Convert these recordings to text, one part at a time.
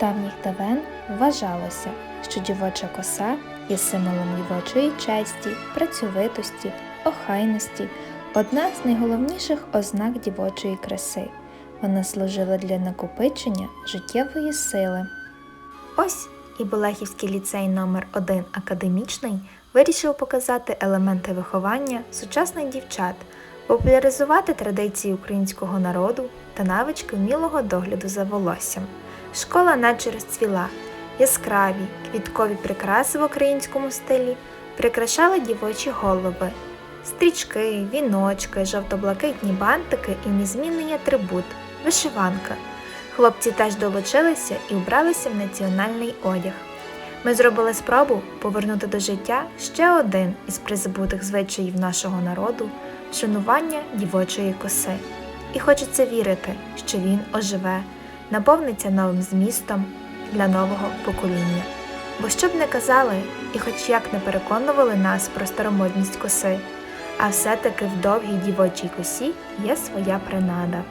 Давніх давен вважалося, що дівоча коса є символом дівочої честі, працьовитості, охайності, одна з найголовніших ознак дівочої краси. Вона служила для накопичення життєвої сили. Ось і Болехівський ліцей номер 1 академічний вирішив показати елементи виховання сучасних дівчат, популяризувати традиції українського народу та навички вмілого догляду за волоссям. Школа наче розцвіла, яскраві, квіткові прикраси в українському стилі прикрашали дівочі голови. Стрічки, віночки, жовто-блакитні бантики і незмінний атрибут вишиванка. Хлопці теж долучилися і вбралися в національний одяг. Ми зробили спробу повернути до життя ще один із призабутих звичаїв нашого народу шанування дівочої коси. І хочеться вірити, що він оживе, наповниться новим змістом для нового покоління. Бо що б не казали, і хоч як не переконували нас про старомодність коси, а все-таки в довгій дівочій косі є своя принада.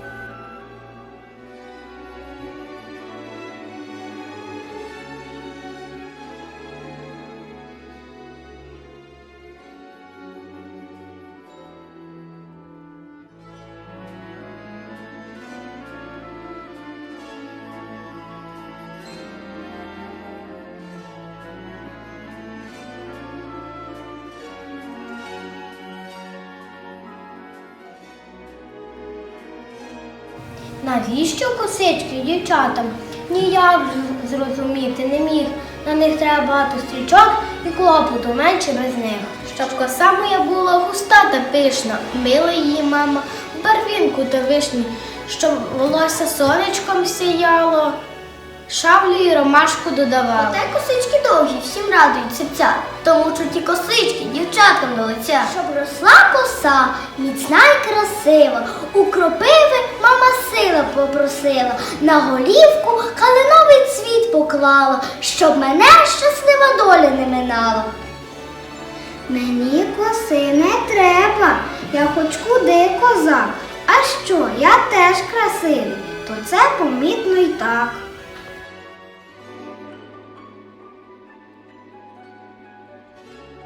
Навіщо косички дівчатам? Ніяк зрозуміти не міг. На них треба багато стрічок і клопоту менше без них. Щоб коса моя була густа та пишна, мила її мама в барвінку та вишні, щоб волосся сонечком сіяло, шаблю і ромашку додавала. Й косички довгі, всім радують серця, тому що ті косички дівчаткам до лиця. Щоб росла коса, міцна й красива, у попросила, на голівку калиновий цвіт поклала, щоб мене щаслива доля не минала. Мені коси не треба, я хоч куди козак. А що, я теж красивий, то це помітно й так.